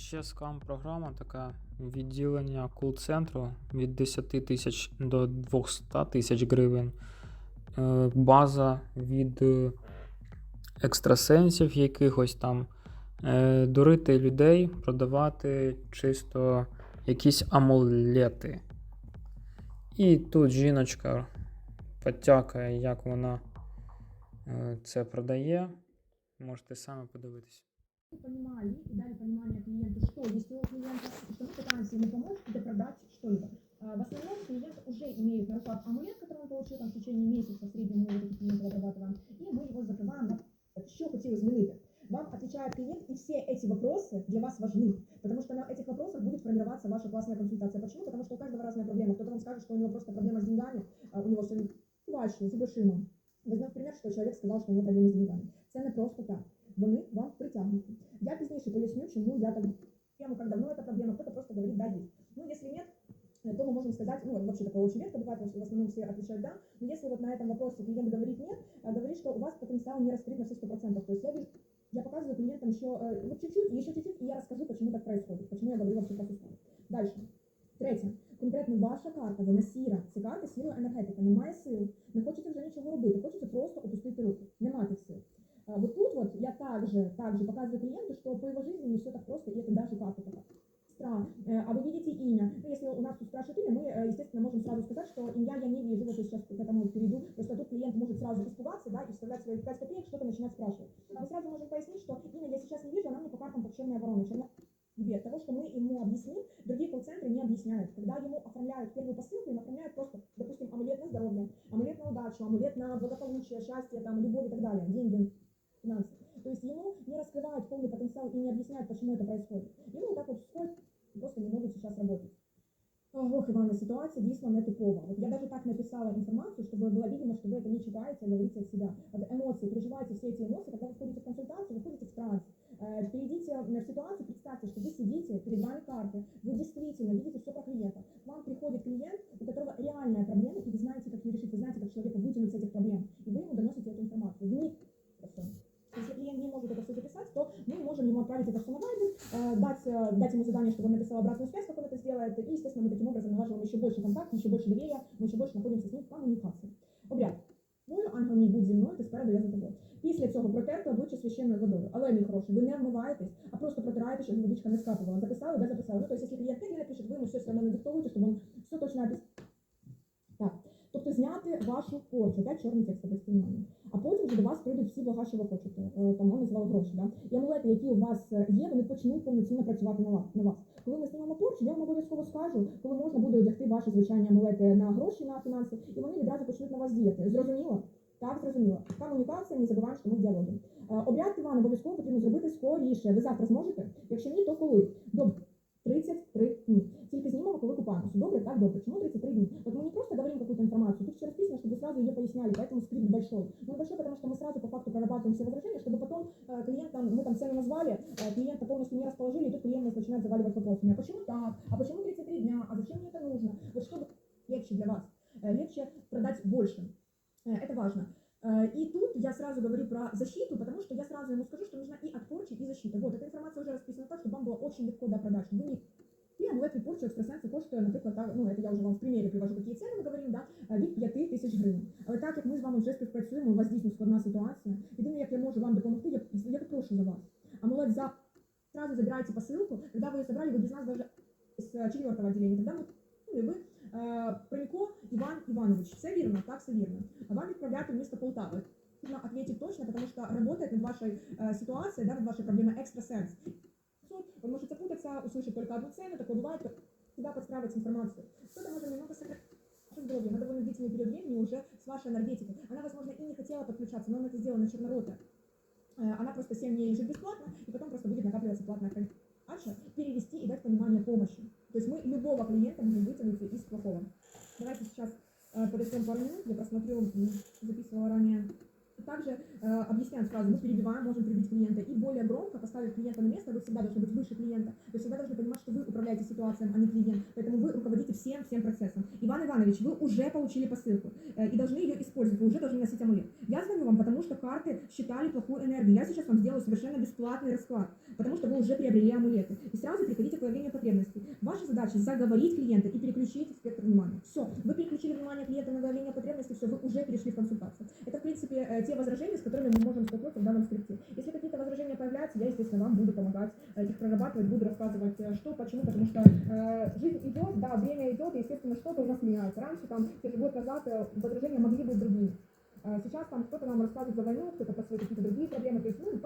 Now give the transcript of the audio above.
Ще скам-програма така відділення кул-центру від 10 тисяч до 200 тисяч гривень. Е, База від е, екстрасенсів якихось там. Е, Дурити людей, продавати чисто якісь амулети. І тут жіночка підтякає, як вона це продає. Можете самі подивитися. понимали и дали понимание клиенту, что есть у клиента, и что мы пытаемся ему помочь или продать что-либо. А, В основном клиент уже имеет на руках амулет, который он получил там, в течение месяца, в среднем мы вот этих клиентов обрабатываем, и мы его закрываем на що хотіли змінити. Вам отвечает клиент, и все эти вопросы для вас важны, потому что на этих вопросах будет формироваться ваша классная консультация. Почему? Потому что у каждого разная проблема. Кто-то вам скажет, что у него просто проблема с деньгами, а у него все важно, з грошима. Возьмем пример, що чоловік сказав, що у нього проблеми з деньгами. Це не просто так. Вони вам притягнуті. Я пізніше поясню, чему я так тему, как давно эта проблема, кто-то просто говорит «да, есть». Ну, если нет, э, то мы можем сказать, ну, вообще такое очень редко бывает, потому что в основном все отвечают «да», но если вот на этом вопросе клиент говорит «нет», а говорит, что у вас потенциал не раскрыт на все 100%, то есть я вижу, я показываю клиентам еще э, вот чуть-чуть, еще чуть-чуть, и я расскажу, почему так происходит, почему я говорю вообще про систему. Дальше. Третє. Конкретно ваша карта, вона сіра. Це карта сіра енергетика. Немає сил. Не хочете вже нічого робити. Хочете просто опустити руки. Нема также, также показываю клиенту, что по его жизни не все так просто, и это даже такая. Сестра, э, а вы видите имя? Ну, если у нас тут спрашивают имя, мы, э, естественно, можем сразу сказать, что имя я не вижу, вот я сейчас к этому перейду, просто тут клиент может сразу испугаться, да, и вставлять свои 5 копеек, что-то начинать спрашивать. Мы сразу можем пояснить, что имя я сейчас не вижу, она мне по картам как черная ворона, черная тебе. Того, что мы ему объясним, другие колл-центры не объясняют. Когда ему оформляют первую посылку, им оформляют просто, допустим, амулет на здоровье, амулет на удачу, амулет на благополучие, счастье, там, любовь и так далее, деньги, финансы. То есть ему раскрывают полный потенциал и не объясняют, почему это происходит. Ему вот так вот входит, просто не могут сейчас работать. Ох, Івана, ситуація дійсно не типова. От я даже так написала інформацію, щоб було видно, що ви это не читаете, а говорите от себя. Вот эмоции, переживаете все эти эмоции, когда вы входите в консультацию, вы входите в транс. Э, Перейдите в ситуацию, представьте, что вы сидите, перед вами карты, вы действительно видите все про клиента. может это все записать, то мы можем ему отправить это все на Viber, э, дать, э, дать ему задание, чтобы он написал обратную связь, как он это сделает, и, естественно, мы таким образом налаживаем еще больше контактов, еще больше доверия, мы еще больше находимся с ним в коммуникации. Обряд. Твою ангел мій будь зі мною, ти спереду я за тобою. Після цього протерти обличчя священною водою. Але, мій хороший, ви не вмиваєтесь, а просто протираєте, щоб водичка не скапувала. Записали, да, записали. Ну, то есть, если клиент медленно пишет, ви йому все все одно не диктовуєте, щоб він все точно описав. Так. Тобто зняти вашу порчу, так, чорний текст без понимання. А потім вже до вас прийдуть всі блага, що ви хочете. Е, Там ми назвали гроші. Да? І амулети, які у вас е, є, вони почнуть повноцінно працювати на вас. На вас. Коли ми знімемо порчу, я вам обов'язково скажу, коли можна буде одягти ваші звичайні амулети на гроші, на фінанси, і вони відразу почнуть на вас діяти. Зрозуміло? Так, зрозуміло. Комунікація, не забуваємо, що ми в діалогі. Е, Обряд Іван обов'язково потрібно зробити скоріше. Ви завтра зможете? Якщо ні, то коли? Добре. 33 дні. Тільки знімемо, коли купаємося. Добре, так, добре. Почему 33 дня? Вот мы не просто говорим какую-то информацию, тут все расписано, чтобы сразу ее поясняли, поэтому скрипт большой. Ну, большой, потому что мы сразу по факту прорабатываем все возражения, чтобы потом э, клиент, там, мы там цену назвали, э, клиента полностью не расположили, и тут клиент нас начинает заваливать вопросами. А почему так? А почему 33 дня? А зачем мне это нужно? Вот чтобы легче для вас, защиту, потому что я сразу ему скажу, что нужна и от порчи, и защита. Вот, эта информация уже расписана так, чтобы вам было очень легко до продаж. Чтобы вы не і амулет від порчі екстрасенсу коштує, наприклад, так, ну, це я вже вам в примірі привожу, які ціни ми говоримо, да, е, від 5 тисяч гривень. Але так як ми з вами вже співпрацюємо, у вас дійсно складна ситуація, єдине, як я можу вам допомогти, я, я попрошу за вас. Амулет за сразу забираете посылку, когда вы ее собрали, вы без нас даже с э, четвертого отделения, тогда мы, ну, и вы, э, Пронько Иван Иванович, все верно, так, все верно. А вам отправляют в место Полтавы. Нужно ответить точно, потому что работает над вашей э, ситуацией, да, над вашей проблемой экстрасенс. Он может запутаться, услышать только одну цену, такое бывает, всегда подстраивать информацию. Кто-то может немного сократить здоровье на довольно длительный период времени уже с вашей энергетикой. Она, возможно, и не хотела подключаться, но она это сделала на чернороте. Э, Она просто 7 дней лежит бесплатно, и потом просто будет накапливаться платная. Дальше перевести и дать понимание помощи. То есть мы любого клиента можем вытянуть из плохого. Давайте сейчас э, подождем пару минут, я просмотрю, м, записывала ранее. Также э, объясняем сразу, мы перебиваем, можем перебить клиента и более громко поставить клиента на место, вы всегда должны быть выше клиента. Вы всегда должны понимать, что вы управляете ситуацией, а не клиент. Поэтому вы руководите всем, всем процессом. Иван Иванович, вы уже получили посылку э, и должны ее использовать. Вы уже должны носить амулет. Я звоню вам, потому что карты считали плохую энергию. Я сейчас вам сделаю совершенно бесплатный расклад, потому что вы уже приобрели амулеты. И сразу приходите к выявлению потребностей. Ваша задача заговорить клиента и переключить спектр внимания. Все, вы переключили внимание клиента на выявление потребностей, все, вы уже перешли в консультацию. Это, в принципе, э, те возражения, с которыми мы можем столкнуться в данном скрипте. Если какие-то возражения появляются, я, естественно, вам буду помогать э, их прорабатывать, рассказывать, э, что, почему, потому что э, жизнь идет, да, время идет, и, естественно, что-то у нас меняется. Раньше, там, год назад, э, возражения могли быть другими. Э, Сейчас там кто-то нам рассказывает за войну, кто-то про какие-то другие проблемы. То есть мы